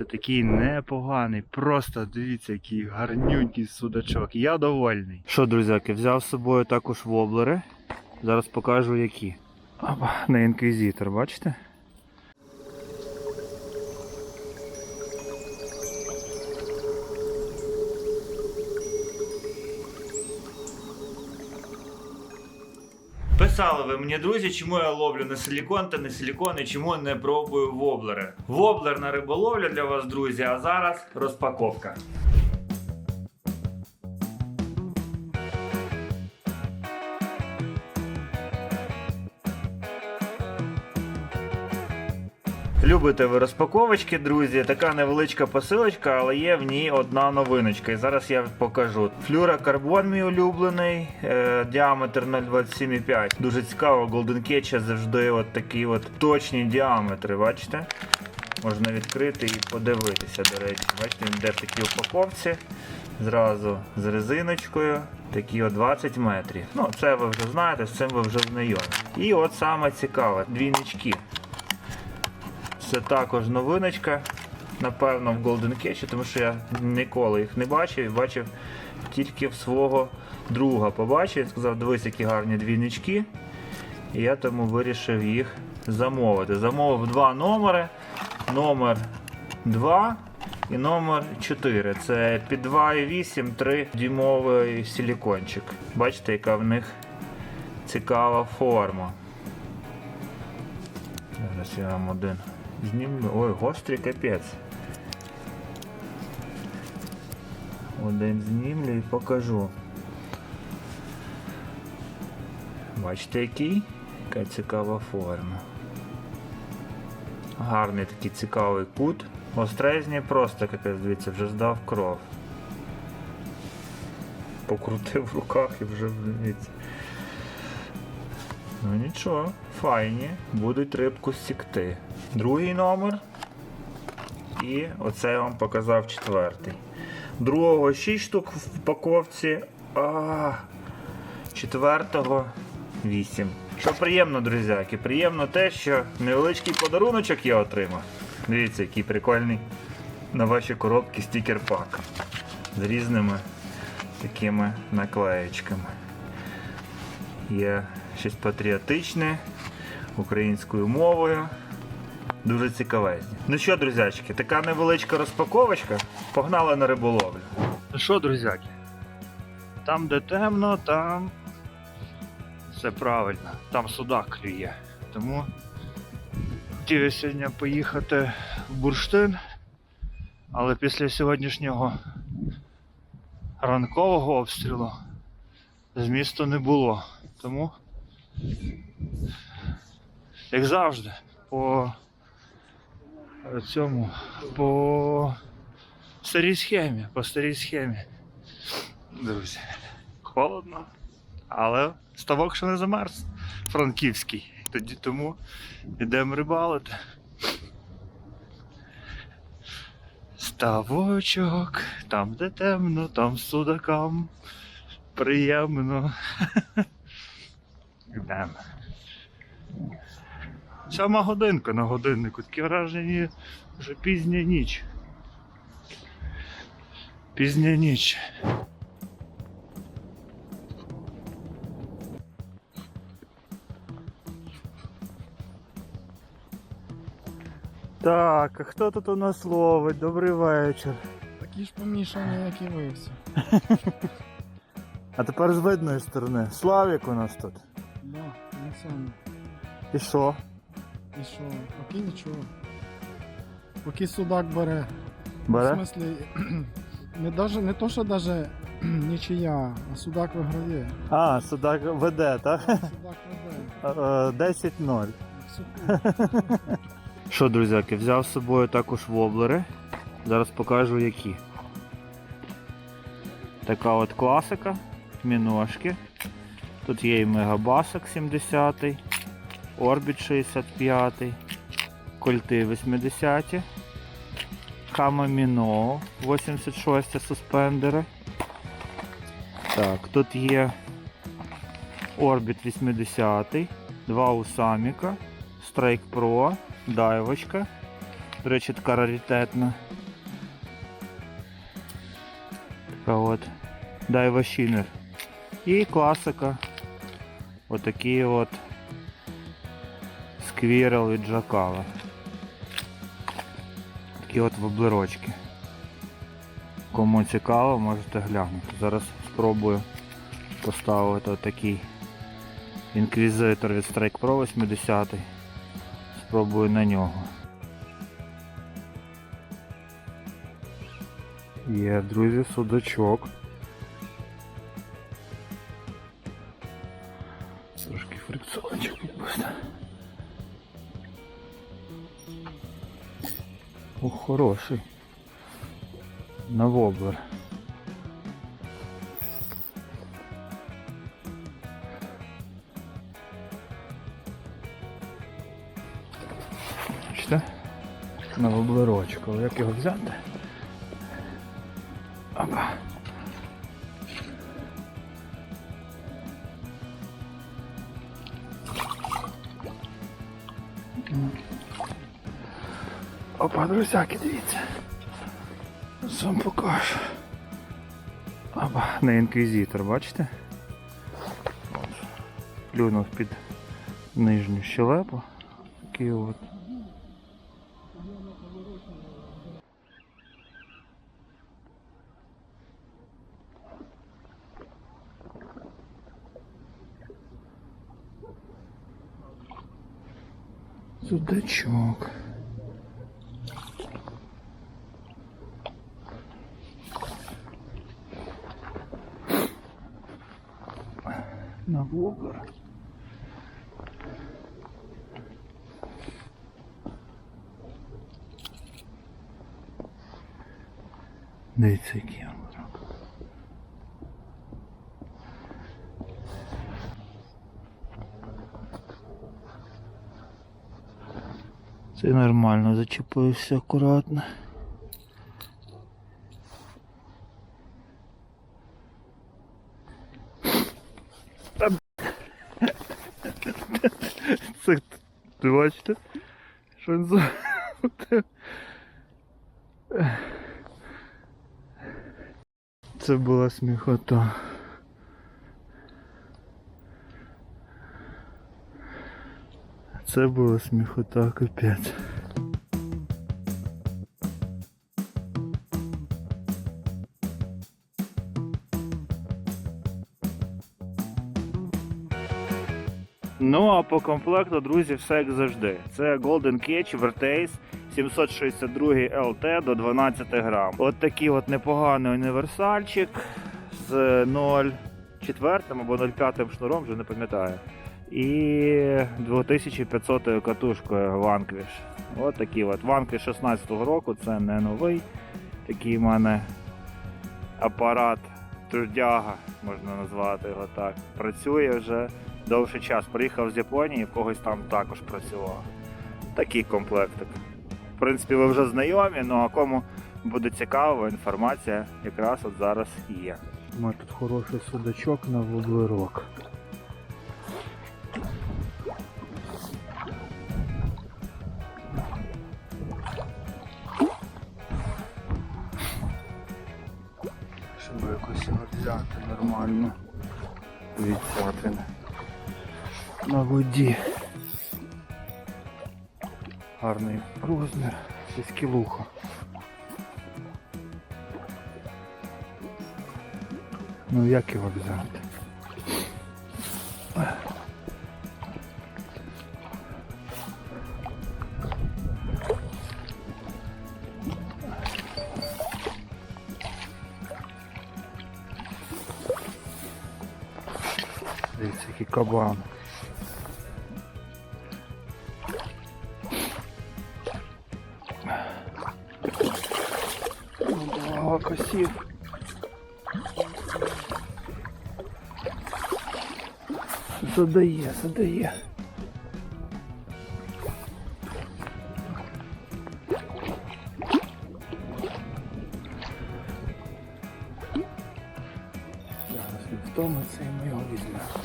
Це такий непоганий, просто дивіться, який гарнюнький судачок. Я довольний. Що, друзяки, взяв з собою також воблери. Зараз покажу які. Опа, на інквізітор, бачите? Писали ви мені, друзі, чому я ловлю не силікон та не силікон і чому не пробую воблери. Воблер на риболовлю для вас, друзі, а зараз розпаковка. Любите ви розпаковочки, друззі. Така невеличка посилочка, але є в ній одна новиночка. І зараз я покажу. Флюрокарбон мій улюблений, е, діаметр 0,27,5. Дуже цікаво, Golden Catch завжди от такі от точні діаметри, бачите? Можна відкрити і подивитися, до речі. Бачите, він йде в такій упаковці. Зразу з резиночкою. Такі от 20 метрів. Ну, це ви вже знаєте, з цим ви вже знайомі. І от саме цікаве, двійнички. Це також новиночка, напевно, в Golden Catch, тому що я ніколи їх не бачив і бачив тільки в свого друга. Побачив, він сказав, дивись, які гарні двійнички. І я тому вирішив їх замовити. Замовив два номери. Номер 2 і номер 4. Це під 2,8 3 дюймовий силікончик. Бачите, яка в них цікава форма. Зараз я вам один знімлю. Ой, гострий капець. Один знімлю і покажу. Бачите який? Яка цікава форма. Гарний такий цікавий кут. Острезні просто капець, дивіться, вже здав кров. Покрутив в руках і вже дивіться. Ну нічого, файні, будуть рибку сікти. Другий номер. І оце я вам показав четвертий. Другого 6 штук в упаковці, а четвертого 8. Що приємно, друзяки, приємно те, що невеличкий подаруночок я отримав. Дивіться, який прикольний на ваші коробки стікер-пак з різними такими наклеєчками. Є щось патріотичне українською мовою. Дуже цікавезні. Ну що, друзячки, така невеличка розпаковочка. Погнали на риболовлю. Ну що, друзяки? Там, де темно, там все правильно. Там судак клює. Тому хотів сьогодні поїхати в бурштин, але після сьогоднішнього ранкового обстрілу змісту не було. Тому, як завжди, по цьому, по старій схемі, по старій схемі. Друзі, холодно, але ставок ще не замерз. Франківський. Тоді тому йдемо рибалити. Ставочок, там де темно, там судакам приємно. Йдемо. Сьома годинка на годиннику, таке враження, вже пізня ніч. Пізня ніч. Так, а хто тут у нас ловить? Добрий вечір. Такі ж помішані, як і ви всі. А тепер з видної сторони. Славік у нас тут. Саме. І що? І що? Поки нічого. Поки судак бере. В Бере? смислі, не, даже, не то, що даже нічия, а судак виграє. А, судак веде, так? Судак веде. 10-0. Що, друзяки, взяв з собою також воблери. Зараз покажу які. Така от класика, міношки. Тут є і мегабасок 70 Орбіт 65 Кольти 80-ті, Камаміно 86 суспендери. Так, Тут є Орбіт 80 два Усаміка, Strike Pro, дайвочка. До речі, така раритетна. Така от. Дайва Шінер. І класика Отакий от сквірел від Джакала. Такі от воблерочки. Кому цікаво, можете глянути. Зараз спробую поставити отакий інквізитор від Strike Pro 80. Спробую на нього. Є, друзі, судачок. Хороший. На воблер. Бачите? На воблерочку. Як його взяти? Друзяки, дивіться. Сам покажу. Опа, не інквізитор, бачите? От. Плюнув під нижню щелепу. Такий от. Судачок. На воблер. Дивіться, який воблерок. Це нормально зачепився акуратно. Це ти бачите? Що він за. Це була сміхота. Це була сміхота, капець. Ну а по комплекту, друзі, все як завжди. Це Golden Catch Vertace 762 LT до 12 грам. От такий от непоганий універсальчик з 0,4 або 0,5 шнуром, вже не пам'ятаю. І 2500 катушкою Vanquish. От такий от Vanquish 16 року, це не новий. Такий в мене апарат трудяга, можна назвати його так. Працює вже довший час. Приїхав з Японії, когось там також працював. Такий комплектик. В принципі, ви вже знайомі, ну а кому буде цікаво, інформація якраз от зараз є. У мене тут хороший судачок на воблерок. Щоб якось його взяти нормально. Дивіться, на воді. Гарний розмір, десь кілуха. Ну як його взяти? Дивіться, який кабан. О. Задає, задає. Втомиться і ми його візьмемо.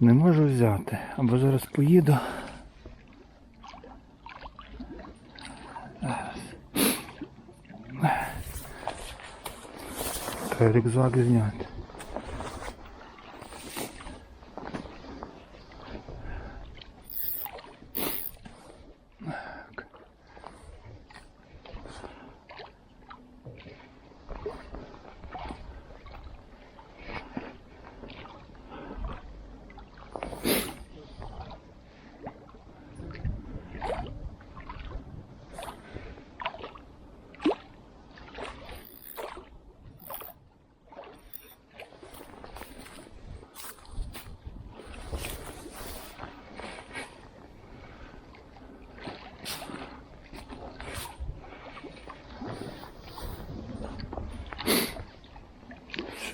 Не можу взяти. Або зараз поїду. Рюкзак зняти.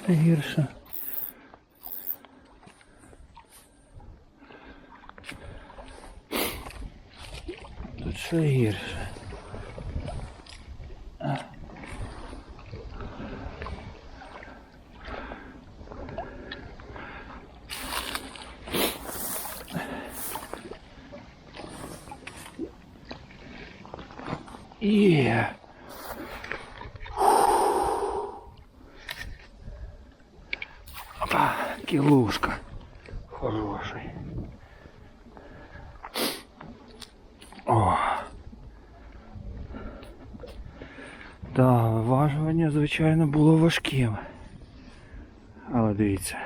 Ще гірше. Тут ще гірше. Є. Опа, кілушка. Хороший. О. Да, виважування, звичайно, було важким. Але дивіться.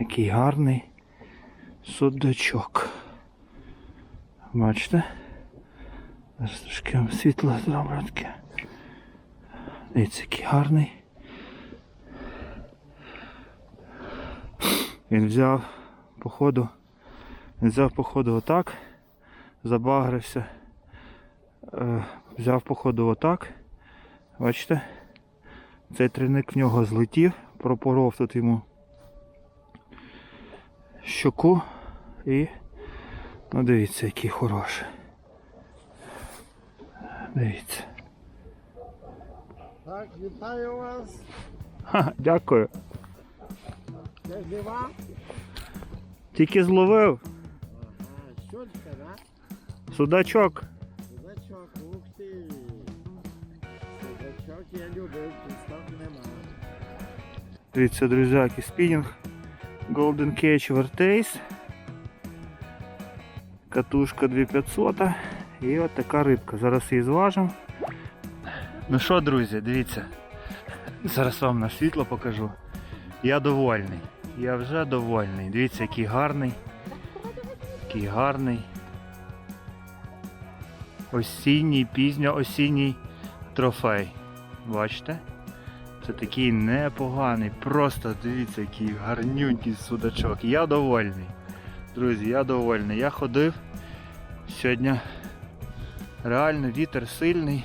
Який гарний судачок. Бачите? Зараз трошки світло зроблю таке. Дивіться, який гарний. Він взяв, походу, він взяв, походу, отак, забагрився. Е, взяв, походу, отак. Бачите? Цей трійник в нього злетів, пропоров тут йому щоку і ну дивіться, який хороший. Дивіться. Так, вітаю вас. Ха, дякую. Це дива? Тільки зловив Ага, щолька, да? судачок. Судачок, ух ти. Судачок я любив, підстав нема. Дивіться, друзяки, спінінг Golden Cage Vertace. Катушка 2500 і от така рибка. Зараз її зважимо. Ну що, друзі, дивіться. Зараз вам на світло покажу. Я довольний. Я вже довольний. Дивіться, який гарний. Який гарний. Осінній, пізньо-осінній трофей. Бачите? Це такий непоганий, просто дивіться, який гарнюнький судачок. Я довольний. Друзі, я довольний. Я ходив сьогодні. Реально вітер сильний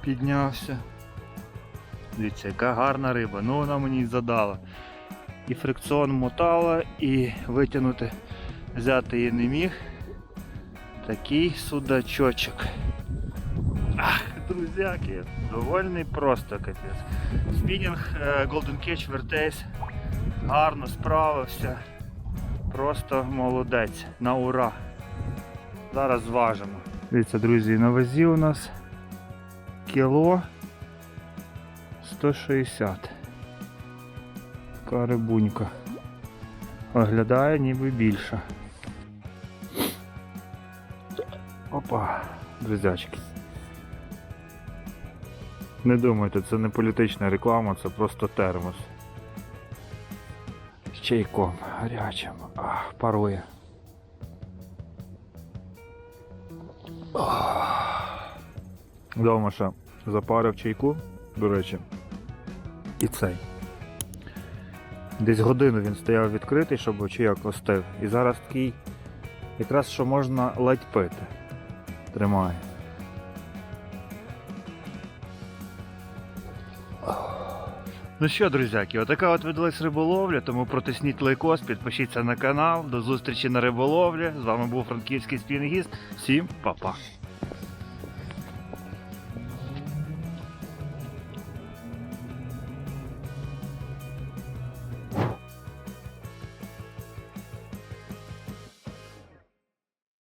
піднявся. Дивіться, яка гарна риба. Ну вона мені задала. І фрикціон мотала, і витягнути, взяти її не міг. Такий судачочок. Ах, друзяки, довольний просто капець. Спінінг е, Golden Cage Vertace гарно справився. Просто молодець. На ура. Зараз зважимо. Дивіться, друзі, на вазі у нас кіло 160. Така рибунька. Виглядає ніби більше. Опа, друзячки. Не думайте, це не політична реклама, це просто термос. З чайком гарячим. Ах, парує. Ах. Вдома ще запарив чайку, до речі. І цей. Десь годину він стояв відкритий, щоб чайок остив. І зараз такий, якраз що можна ледь пити. Тримає. Ну що, друзяки, отака от видалась риболовля, тому протисніть лайкос, підпишіться на канал. До зустрічі на риболовлі. З вами був франківський спінгіст. Всім па-па.